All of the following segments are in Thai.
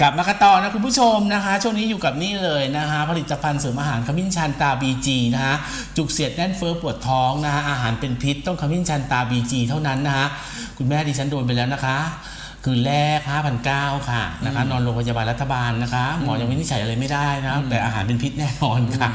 กลับมากันต่อนะคุณผู้ชมนะคะ ช่วงนี้อยู่กับนี่เลยนะคะ ผลิตภัณฑ์เสริมอาหารขมิ้นชันตาบีจีนะคะจุกเสียดแน่นเฟ้อปวดท้องนะคะอาหารเป็นพิษต้องขมิ้นชันตาบีจีเท่านั้นนะคะคุณแม่ดิฉันโดนไปแล้วนะคะ คืนแรก5,900ค่ะนะคะนอนโรงพยาบาลรัฐบาลนะคะ หมอยังวินิจฉัยอะไรไม่ได้นะแต่อาหารเป็นพิษแน่นอนค่ะ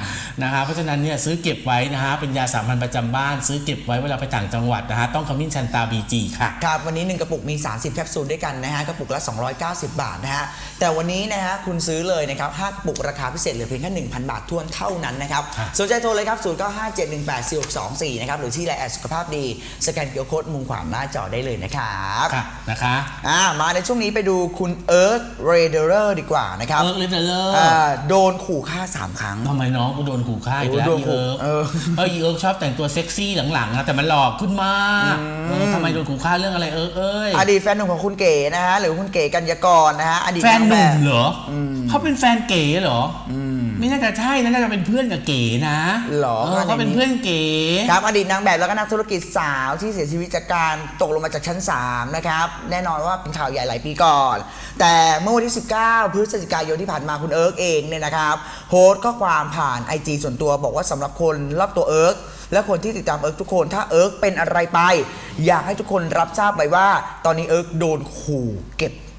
นะคะเพราะฉะนั้นเนี่ยซื้อเก็บไว้นะคะเป็นยาสามัญประจำบ้าน ซื้อเก็บไว้เวลาไปต่างจังหวัดนะคะต้องขมิ้นชันตาบีจีค่ะครับวันนี้1กระปุกมี 30 แคปซูลด้วยกันนะฮะกระปุกละ 290 บาทนะฮะแต่วันนี้นะฮะคุณซื้อเลยนะครับ5กระปุกราคาพิเศษเหลือเพียงแค่1,000 บาททวนเท่านั้นนะครับครับสนใจโทรเลยครับ0 9 5 7 1 8 4 6 2 4นะครับหรือที่ไลน์แอดสุขภาพดีสแกนเกียวโค้ดมุมขวาหน้าจอได้เลยนะครับค่ะนะคะอ่ามาในช่วงนี้ไปดูคุณเอิร์ธเรเดอร์ดีกว่านะครับเอิร์กลิฟเดอร์อ่าโดนขู่ฆ่า 3 ครั้งทำไมน้องกูโดนขู่ฆ่าอีกแล้วโอ้โดนอีขู่เอิร์กเออเอออีเอิร์กชอบแต่งตัวเซ็กซี่หลังๆนะแต่มันหลอกขึ้นมากเออทำไมโดนขู่ฆ่าเรื่องอะไรเอิร์กเอ้ยอดีตแฟนหนุ่มของคุณเก๋นะฮะหรือคุณเก๋กัญญากรนะฮะอดีตแฟนหนุ่มางแบบเหรออเขาเป็นแฟนเก๋เหรออ ไม่น่าจะใช่นะน่าจะเป็นเพื่อนกับเก๋นะหรอ เเขาเป็นเพื่อนเก๋ ครับอดีตนางแบบแล้วก็นักธุรกิจสาวที่เสียชีวิตจากการตกลงมาจากชั้น 3 นะครับ แน่นอนว่าเป็นข่าวใหญ่หลายปีก่อน แต่เมื่อวันที่ 19 พฤศจิกายนที่ผ่านมาคุณเอิร์กเองเนี่ยนะครับโพสต์ข้อความผ่าน IG ส่วนตัวบอกว่าสำหรับคนรอบตัวเอิร์กและคนที่ติดตามเอิร์กทุกคนถ้าเอิร์กเป็นอะไรไป อยากให้ทุกคนรับทราบไว้ว่า ตอนนี้เอิร์กโดนขู่เก็บเฮ้ย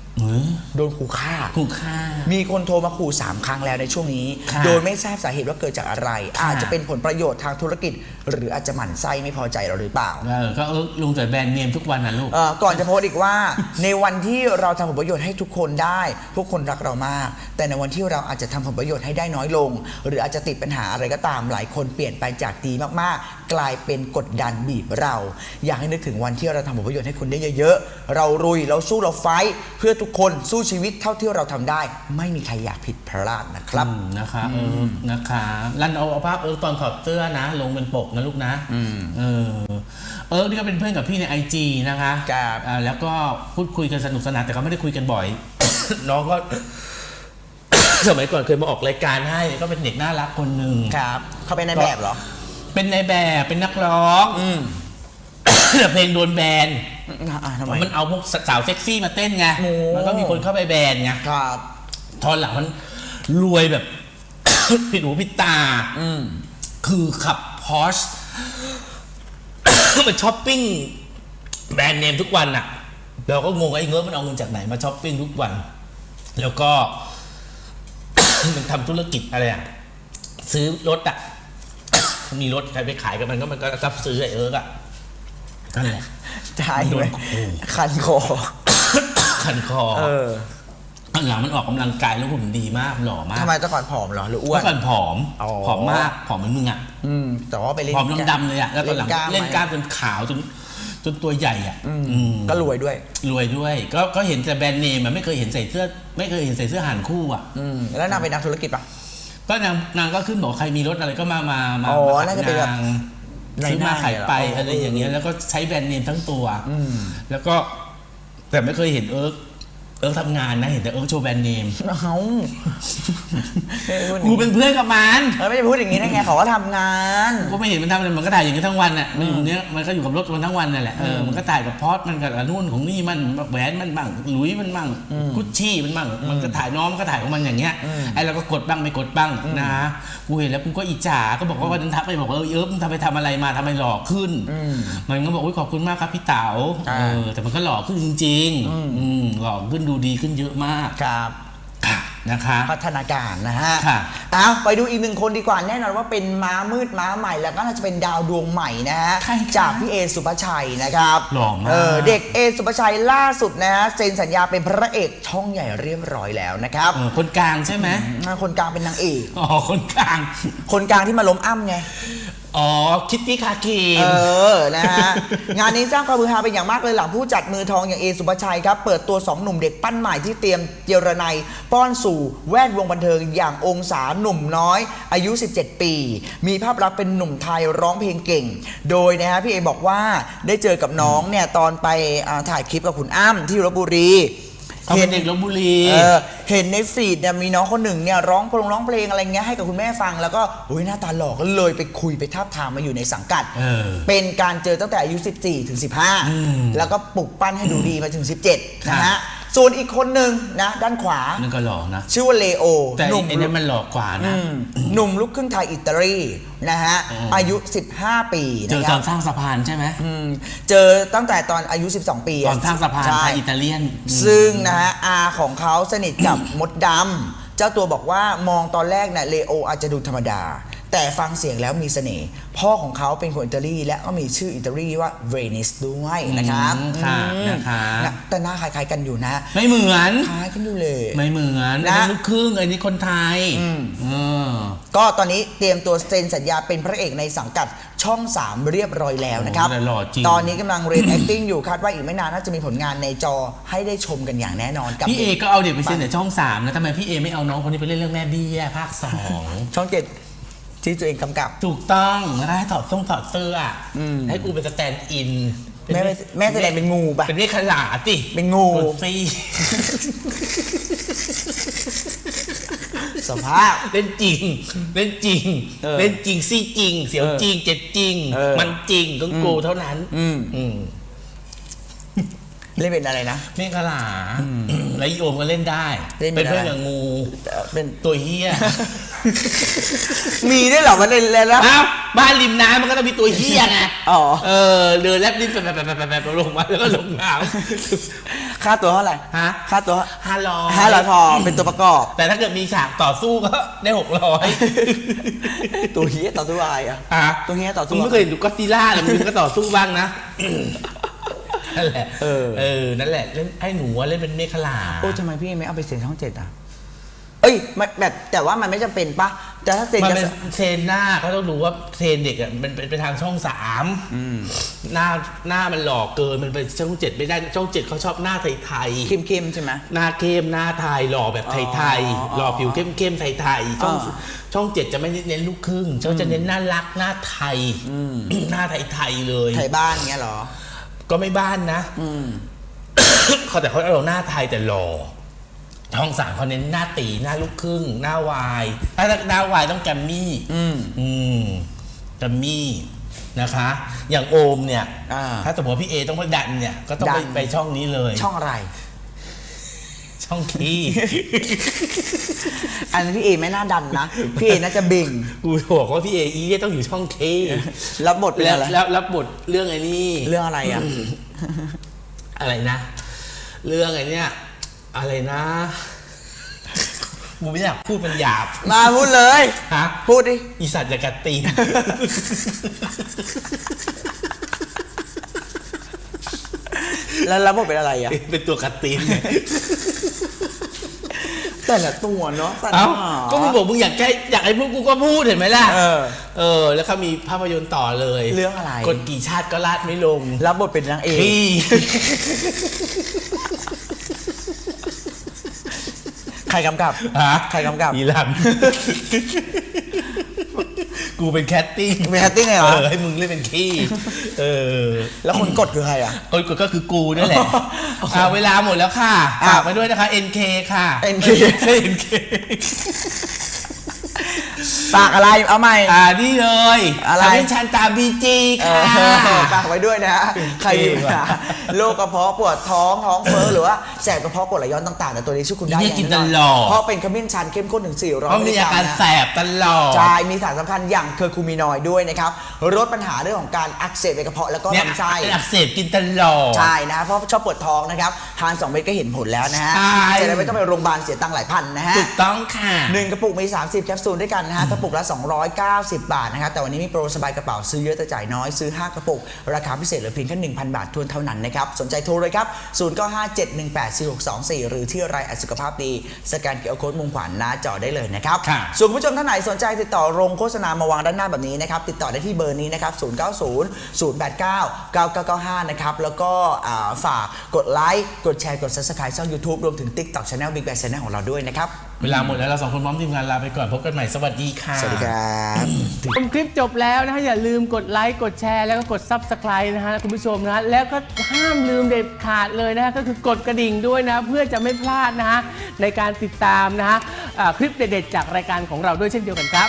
โดนขู่ฆ่า ขู่ฆ่า มีคนโทรมาขู่ 3 ครั้งแล้วในช่วงนี้ ค่ะโดยไม่ทราบสาเหตุว่าเกิดจากอะไร ค่ะ อาจจะเป็นผลประโยชน์ทางธุรกิจ หรืออาจจะหมั่นไส้ไม่พอใจเราหรือเปล่า เออก็เอิร์กลงแต่แบรนด์เนมทุกวันนะลูก เอ่อก่อนจะโพสต์อีกว่า ในวันที่เราทำผลประโยชน์ให้ทุกคนได้ ทุกคนรักเรามาก แต่ในวันที่เราอาจจะทำผลประโยชน์ให้ได้น้อยลง หรืออาจจะติดปัญหาอะไรก็ตามหลายคนเปลี่ยนไปจากดีมากๆ กลายเป็นกดดันบีบเรา อยากให้นึกถึงวันที่เราทำผลประโยชน์ให้คุณได้เยอะๆเรารุยเราสู้เราไฟท์เพื่อทุกคนสู้ชีวิตเท่าที่เราทำได้ ไม่มีใครอยากผิดพลาดนะครับ อืมนะคะเออนะคะรันเอาเอาภาพเอิร์กตอนถอดเสื้อนะ ลงเป็นปกนะลูกนะเออเอิร์กนี่ก็เป็นเพื่อนกับพี่ในไอจีนะคะครับ อ่าแล้วก็พูดคุยกันสนุกสนานแต่ก็ไม่ได้คุยกันบ่อย น้องก็ สมัยก่อนเคยมาออกรายการให้ก็เป็นเด็กน่ารักคนหนึ่งครับ เขาเป็นในแบบเหรอ เป็นในแบบเป็นนักร้อง อืม แต่เพลงโดนแบน อะทำไม มันเอาพวกสาวเซ็กซี่มาเต้นไง โอ้ มันก็มีคนเข้าไปแบนไง ครับ ตอนหลังมันรวยแบบ ผิดหูผิดตา อืม คือขับพอชไปช้อปปิ้งแบรนด์เนมทุกวันน่ะเราก็งงว่าไอ้เงินมันเอาเงินจากไหนมาช้อปปิ้งทุกวัน แล้วก็ มันทำธุรกิจอะไรอะซื้อรถอะมีรถใครไปขายกันมันก็มันก็รับซื้อไอ้เอิร์กอะนั่นแหละ ใช่โดไหมนขู่ คันคอขันคอเออตอนหลังมันออกกำลังกายแล้วหุ่นดีมากหล่อมากทำไมแต่ก่อนผอมเหรอหรืออ้วเมื่น อก่อนผอมอ๋อ ผอมมากผอมเหมือนมึงอะอืม แต่ว่าไปเล่นผอมดำๆเลยอะแล้วตอนหลังเล่นกล้ามไหจนขาวจนจนตัวใหญ่อะอืม ก็รวยด้วย รวยด้วย ก็ก็เห็นแต่แบรนด์เนมอะไม่เคยเห็นใส่เสื้อ ไม่เคยเห็นใส่เสื้อหานคู่อะ อืม แล้วนางเป็นนักธุรกิจปะ ก็นางนางก็ขึ้นบอกใครมีรถอะไรก็มามามาอ๋อมาขยน่าจะเป็นแบบงใน ซื้อหมาน้าขายไปเหรออะไรอย่างเงี้ยแล้วก็ใช้แบรนด์เนมทั้งตัวอืมแล้วก็แต่ไม่เคยเห็นเอิร์ก เอิร์กทำงานนะเห็นแต่เอิร์กโชว์แบรนด์เนมเอ้าเฮ้ยพูดอย่างกูนี้เป็นเพื่อนกับมันเออไม่ได้พูดอย่างนี้ได้ไงเขาก็ทำงาน ก็ไม่เห็นมันทำอะไรมันก็ถ่ายอย่างนี้ทั้งวันน่ะมันอยู่เนี้ยมันก็อยู่กับรถมันทั้งวันนั่นแหละเออมันก็ถ่ายกับพอดมันกับนู่นของนี่มันแหวนมันบ้างหลุยมันบ้างกุชชี่มันบ้างมันก็ถ่ายน้องมันก็ถ่ายของมันอย่างเงี้ยไอ้เราก็กดบ้างไม่กดบ้างนะกูเห็นแล้วกูก็อิจฉาก็บอกว่าวันนั้นทักไปบอกว่าเออเอิบมึงทำไปทำอะไรมาทำไมหล่อขึ้นมันก็บอกว่าขอบคุณมากครับพี่เต๋าอ่าเออแต่มันก็หล่อขึ้นจริงๆอืมหล่อขึ้นดูดีขึ้นเยอะมากครับค่ะนะคะ พัฒนาการนะฮะค่ะเอาไปดูอีกหนึ่งคนดีกว่าแน่นอนว่าเป็นม้ามืดม้าใหม่ แล้วก็น่าจะเป็นดาวดวงใหม่นะฮะใครคะจากพี่เอสุภาชัยนะครับหล่อมากเเด็กเอสุภาชัยล่าสุดนะฮะเซ็นสัญญาเป็นพระเอกช่องใหญ่เรียบร้อยแล้วนะครับเออคนกลางใช่ไหมคนกลางเป็นนางเอก อ๋อคนกลาง คนกลางที่มาล้มอ้ำไง อ๋อคิตตี้คาคีเออนะฮะ งานนี้สร้างความฮือฮาเป็นอย่างมากเลยหลังผู้จัดมือทองอย่างเอสุภาชัยครับ เปิดตัว 2 หนุ่มเด็กปั้นใหม่ที่เตรียมเจรไนยป้อนสู่แวดวงบันเทิงอย่างองศาหนุ่มน้อย อายุ 17 ปี มีภาพลักษณ์เป็นหนุ่มไทยร้องเพลงเก่ง โดยนะฮะพี่เอบอกว่าได้เจอกับน้องเนี่ยตอนไปอ่าถ่ายคลิปกับคุณอ้ำที่ลบบุรี เขาเป็นเด็กลบบุรีเออเห็นในฟีดเนี่ยมีน้องคนหนึ่งเนี่ยร้องเพลงร้องเพลงอะไรเงี้ยให้กับคุณแม่ฟังแล้วก็อุ้ยหน้าตาหล่อก็เลยไปคุยไปทาบทามมาอยู่ในสังกัด เออ เป็นการเจอตั้งแต่อายุ 14 ถึงม15 แล้วก็ปลุกปั้นให้ดูดีมาถึง 17 นะฮะ ส่วนอีกคนหนึ่งนะ ด้านขวา นั่นก็หลอกนะ ชื่อว่าเลโอแต่หนุ่มไอ้นี่มันหลอกกว่านะ อืมหนุ่มลูกครึ่งไทยอิตาลีนะฮะอืมอายุ 15 ปีเจอนะคตรัอบนสร้างสะพานใช่ไหมอืมเจอตั้งแต่ตอนอายุ 12 ปีตอนสร้างสะพานใช่ ไทยอิตาเลียน ซึ่งนะฮะอาของเขาสนิทกับ มดดำเจ้าตัวบอกว่ามองตอนแรกเนี่ยเลโออาจจะดูธรรมดา แต่ฟังเสียงแล้วมีเสน่ห์พ่อของเขาเป็นคนอิตาลีและก็มีชื่ออิตาลีว่าเวนิสด้วยนะครับอืมค่ะอืมนะคะนะแต่หน้าคล้ายๆกันอยู่นะไม่เหมือน คล้ายกันอยู่เลย ไม่เหมือนนะ อันนี้ลูกครึ่งอันนี้คนไทยอืมเออ ก็ตอนนี้เตรียมตัวเซ็นสัญญาเป็นพระเอกในสังกัดช่อง 3 เรียบร้อยแล้วนะครับ โอ้แต่หล่อจริง ตอนนี้กำลังเรียน acting อยู่คาดว่าอีกไม่นานน่าจะมีผลงานในจอให้ได้ชมกันอย่างแน่นอนกับพี่เอก็เอาเด็กไปเซ็นในช่องสามนะทำไมพี่เอไม่เอาน้องคนนี้ไปเล่นเรื่องแม่เบี้ยภาคสองช่องเจ็ด ที่ตัวเองกำกับ ถูกต้องแล้วก็ให้ถอดส่งถอดเสื้ออให้กูเป็นสแตนด์อินแม่แม่แสดงเป็นงูปะเป็นเมฆขลาสิเป็นงูกดซี่สภาพ เล่นจริง เล่นจริง เออเล่นจริงซี่จริง เสียวเออจริง เจ็บจริง เออมันจริงต้องกูเท่านั้นอืม อืม เล่นเป็นอะไรนะ เมฆขลาแล้วอีโอมก็เล่นได้ เล่นเป็เป็นนเพื่อนอะไรกับงู เอ่อเป็น ตัวเฮีย มีด้วยเหรอมันเล่นแล้วอ้าวบ้านริมน้ำมันก็ต้องมีตัวเฮียไงอ๋อ เออเดินแลบลิ้นไปไปไปไปไปลงมาแล้วก็ลงน้ค่าตัวเท่าไหร่ฮะ ค่าตัวำห้าร้อยห้าร้อยพอเป็นตัวประกอบ แต่ถ้าเกิดมีฉากต่อสู้ก็ได้หกร้อยตัวเฮียต่อตัวอะไรอะ อะตัวเฮียต่อสู้มึงไม่เคยเห็นดูก็อดซิลล่าเลยมึงก็ต่อสู้บ้างนะนั่นแหละเออเออนั่นแหละเล่นให้หนูอะเล่นเป็นเมฆลา โอ้ทำไมพี่ไม่เอาไปเซ็นช่องเจ็ดอะ เอ้ยมันแบบแต่ว่ามันไม่จำเป็นปะแต่ถ้าเซ็นมันจะเป็นเทรนหน้าเขาต้องดูว่าเทรนเด็กอะมันเป็นไปทางช่องสามหน้าหน้ามันหลอกเกินมันไปช่องเจ็ดไม่ได้ช่องเจ็ดเขาชอบหน้าไทยๆ เข้มๆใช่ไหม หน้าเข้มหน้าไทยหล่อแบบไทยอ๋อๆหล่อผิวเข้มเข้มๆไทยไทยๆช่องอ่า ช่องเจ็ดจะไม่เน้นลูกครึ่งช่องจะเน้นหน้ารักหน้าไทยหน้าไทยไทยๆเลย ไทยบ้านเงี้ยเหรอ ก็ไม่บ้านนะอืมเขาแต่เขาเอาหน้าไทยแต่หล่อ ช่องสามเขาเน้นหน้าตีหน้าลูกครึ่ง หน้าวายถ้าหน้าวายต้องแกรมมี่อืมอืมแกรมมี่นะคะ อย่างโอมเนี่ย อ่า ถ้าสมมติว่าพี่เอต้องไปดันเนี่ย ก็ต้องไปดัน ไปช่องนี้เลย ช่องอะไร ช่องขี้อันนี้นพี่เอไม่น่าดันนะ พี่เอน่าจะเบ่งกูบอกว่าพี่เออีเนี่ยต้องอยู่ช่องเครับบทเป็นแล้วอะไรแล้วรับบทเรื่องไอ้นี่เรื่องอะไรอะ อะไรนะ เรื่องไอ้เนี่ย อะไรนะกูไม่อยากพูดมันหยาบมาพูดเลย ฮะพูดดิ อีสัตว์จะกัดตีน แล้วรับบทเป็นอะไรอะ เป็นตัวกัดตีนแต่ละตัวเนาะสัตว์เอ้าหมาก็มึงบอกมึงอยากแค่อยากให้พูดกูก็พูดเห็นไหมล่ะ เออ เออ แล้วเขามีภาพยนตร์ต่อเลยเรื่องอะไร กดกี่ชาติก็ลาดไม่ลง รับบทเป็นนางเอกพี่ ใครกำกับฮะใครกำกับ อีหลันกูเป็นแคตติ้งเป็น acting ไงเหรอ เออให้มึงเล่นเป็นขี้ เออ แล้วคนกดคือใครอะ คนกดก็คือกูนั่นแหละอ่าเวลาหมดแล้วค่ะอะฝากไปด้วยนะคะ NK ค่ะ NK ใช่ NK ฝากอะไรเอาใหม่ อ่านี่เลยอะไรขมิ้นชันตาบีจีเอค่ะอฝากไว้ด้วยนะฮะใครมีปัญหาโรคกระเพาะปวดท้องท้องเฟ้อหรือว่าแสบกระเพาะกรดไหลย้อนต่างๆแต่ตัวนี้ช่วยคุณได้นี่อย่างกินแน่นอนตลอด เพราะเป็นขมิ้นชันเข้มข้นถึง 400เพราะมีอาการมิลลิแสลัมนะบตลอด ใช่ มีสารสำคัญอย่างเคอร์คูมินอยด์ด้วยนะครับลดปัญหาเรื่องของการอักเสบในกระเพาะแล้วก็เนี่ยลำไส้เป็นอักเสบกินตลอด ใช่นะ เพราะชอบปวดท้องนะครับ ทาน 2 เม็ดก็เห็นผลแล้วนะฮะใช่ จะได้ไม่ต้องไปโรงพยาบาลเสียตังค์หลายพันนะฮะถูกต้องค่ะ หนึ่งกระปุกมี 30 แคปซูลด้วยกันนะฮะกระปุกละ 290 บาทนะครับแต่วันนี้มีโปรสบายกระเป๋าซื้อเยอะแต่จ่ายน้อยซื้อ 5 กระปุก ราคาพิเศษเหลือเพียงแค่1,000 บาททวนเท่านั้นนะครับสนใจโทรเลยครับ 0957184624 หรือที่รายอัดสุขภาพดี สแกนเกียร์โค้ดมุมขวานหน้าจอได้เลยนะครับค่ะส่วนคุณผู้ชมท่านไหนสนใจติดต่อโรงโฆษณามาวางด้านหน้าแบบนี้นะครับติดต่อได้ที่เบอร์นี้นะครับ 090 089 9995 นะครับแล้วก็อ่าฝากกดไลค์กดแชร์กด subscribe ช่อง YouTube รวมถึง TikTok Channel Big Bang Channel ของเราด้วยนะครับเวลาหมดแล้วเราสองคนพร้อมทีมงานลาไปก่อนพบกันใหม่สวัสดีค่ะ สวัสดีครับชมคลิปจบแล้วนะฮะอย่าลืมกดไลค์กดแชร์แล้วก็กด Subscribe นะฮะคุณผู้ชมนะฮะแล้วก็ห้ามลืมเด็ดขาดเลยนะฮะก็คือกดกระดิ่งด้วยนะ เพื่อจะไม่พลาดนะฮะในการติดตามนะฮะอ่าคลิปเด็ดๆจากรายการของเราด้วยเช่นเดียวกันครับ